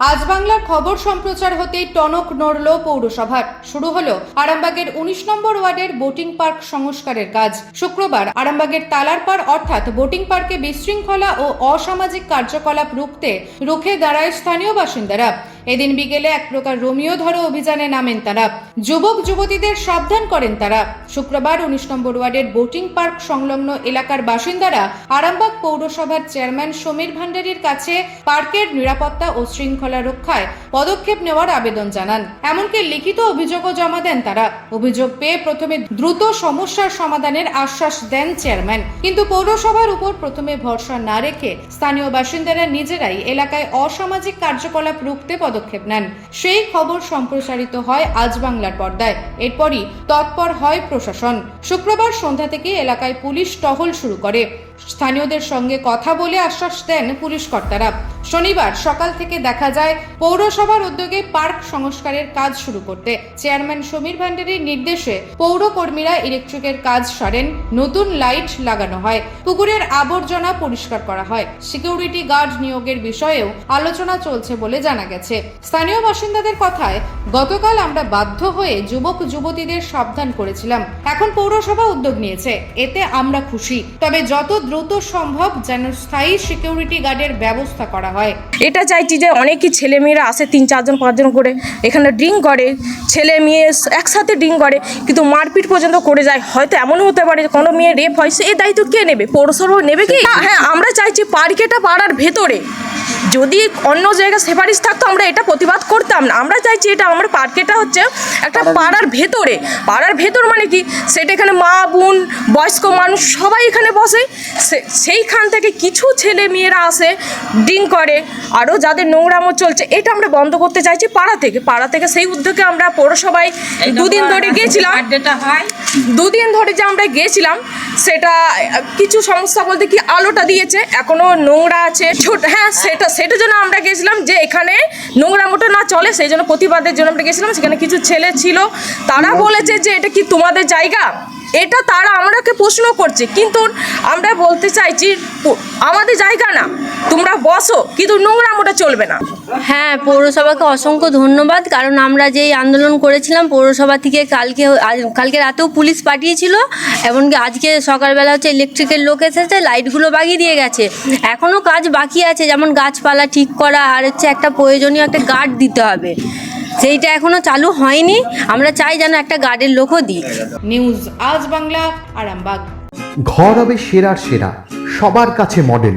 আজ বাংলার খবর সম্প্রচার হতেই টনক নড়ল পৌরসভার। শুরু হলো আরামবাগের উনিশ নম্বর ওয়ার্ডের বোটিং পার্ক সংস্কারের কাজ। শুক্রবার আরামবাগের তালারপাড় অর্থাৎ বোটিং পার্কে বিশৃঙ্খলা ও অসামাজিক কার্যকলাপ রুখতে রুখে দাঁড়ায় স্থানীয় বাসিন্দারা। এদিন বিকেলে এক প্রকার রোমিও ধরো অভিযানে নামেন তারা। যুবক, যুবতীদের সাবধান করেন তারা। শুক্রবার উনিশ নম্বর ওয়ার্ডের বোটিং পার্ক সংলগ্ন এলাকার বাসিন্দারা আরামবাগ পৌরসভার চেয়ারম্যান সমীর ভান্ডারীর কাছে পার্কের নিরাপত্তা ও শৃঙ্খলা রক্ষায় পদক্ষেপ নেওয়ার আবেদন জানান। এমনকি লিখিত অভিযোগও জমা দেন তারা। অভিযোগ পেয়ে প্রথমে দ্রুত সমস্যার সমাধানের আশ্বাস দেন চেয়ারম্যান। কিন্তু পৌরসভার উপর প্রথমে ভরসা না রেখে স্থানীয় বাসিন্দারা নিজেরাই এলাকায় অসামাজিক কার্যকলাপ রুখতে পদক্ষেপ নেন। সেই খবর সম্প্রসারিত হয় আজ বাংলার পর্দায়। এরপরই তৎপর হয় প্রশাসন। শুক্রবার সন্ধ্যা থেকে এলাকায় পুলিশ টহল শুরু করে। স্থানীয়দের সঙ্গে কথা বলে আশ্বাস দেন পুলিশ কর্তারা শনিবার সকাল থেকে দেখা যায়, পৌরসভার উদ্যোগে পার্ক সংস্কারের কাজ শুরু করতে। চেয়ারম্যান সমীর ভান্ডারীর নির্দেশে পৌর কর্মীরা ইলেকট্রিকের কাজ সারেন, নতুন লাইট লাগানো হয়, পুকুরের আবর্জনা পরিষ্কার করা হয়। সিকিউরিটি গার্ড নিয়োগের বিষয়েও আলোচনা চলছে বলে জানা গেছে। স্থানীয় বাসিন্দাদের কথায়, গতকাল আমরা বাধ্য হয়ে যুবক যুবতীদের সাবধান করেছিলাম। এখন পৌরসভা উদ্যোগ নিয়েছে। এতে আমরা খুশি। তবে যত দ্রুত সম্ভব যেন স্থায়ী সিকিউরিটি গার্ডের ব্যবস্থা করা হয়। এটা চাইছি যে অনেকই ছেলে মেয়েরা আসে তিন চারজন পাঁচজন করে। এখানে ড্রিঙ্ক করে ছেলে মেয়ে একসাথে ড্রিঙ্ক করে কিন্তু মারপিট পর্যন্ত করে যায়। হয়তো এমনও হতে পারে যে কোনো মেয়ে রেপ হয় সে এই দায়িত্ব কে নেবে? পৌরসভা নেবে কি? হ্যাঁ, হ্যাঁ আমরা চাইছি পার্কেটা পাড়ার ভেতরে। যদি অন্য জায়গায় সেপারিশ থাকতো আমরা এটা প্রতিবাদ করতাম না। আমরা চাইছি এটা আমার পার্কেটা হচ্ছে একটা পাড়ার ভেতরে। পাড়ার ভেতর মানে কি? সেটা এখানে মা বোন বয়স্ক মানুষ সবাই এখানে বসে। সেইখান থেকে কিছু ছেলে মেয়েরা আসে ডিং করে আরও যাদের নোংরামো চলছে এটা আমরা বন্ধ করতে চাইছি পাড়া থেকে। পাড়া থেকে সেই উদ্যোগে আমরা পৌরসভায় দুদিন ধরে গিয়েছিলাম দুদিন ধরে যে আমরা গিয়েছিলাম সেটা, কিছু সমস্যা বলতে কি আলোটা দিয়েছে, এখনও নোংরা আছে। ছোট হ্যাঁ সেটা, সেটার জন্য আমরা গেছিলাম যে এখানে নোংরা মোটো না চলে, সেই জন্য প্রতিবাদের জন্য আমরা গেছিলাম, সেখানে কিছু ছেলে ছিল। তারা বলেছে যে এটা কি তোমাদের জায়গা? এটা তারা আমরাকে প্রশ্ন করছে, কিন্তু আমরা বলতে চাইছি, আমাদের জায়গা না। তোমরা বসো কিন্তু নোংরা মোটা চলবে না। হ্যাঁ পৌরসভাকে অসংখ্য ধন্যবাদ কারণ আমরা যেই আন্দোলন করেছিলাম পৌরসভা থেকে কালকে কালকে রাতেও পুলিশ পাঠিয়েছিল এমনকি আজকে সকালবেলা হচ্ছে ইলেকট্রিকের লোক এসেছে লাইটগুলো বাগিয়ে দিয়ে গেছে। এখনও কাজ বাকি আছে যেমন গাছপালা ঠিক করা আর হচ্ছে একটা প্রয়োজনীয় একটা গার্ড দিতে হবে। সেইটা এখনও চালু হয়নি আমরা চাই যেন একটা গার্ডের লোকও দিই নিউজ আজ বাংলা আরামবাগ। ঘর হবে সেরার সেরা সবার কাছে মডেল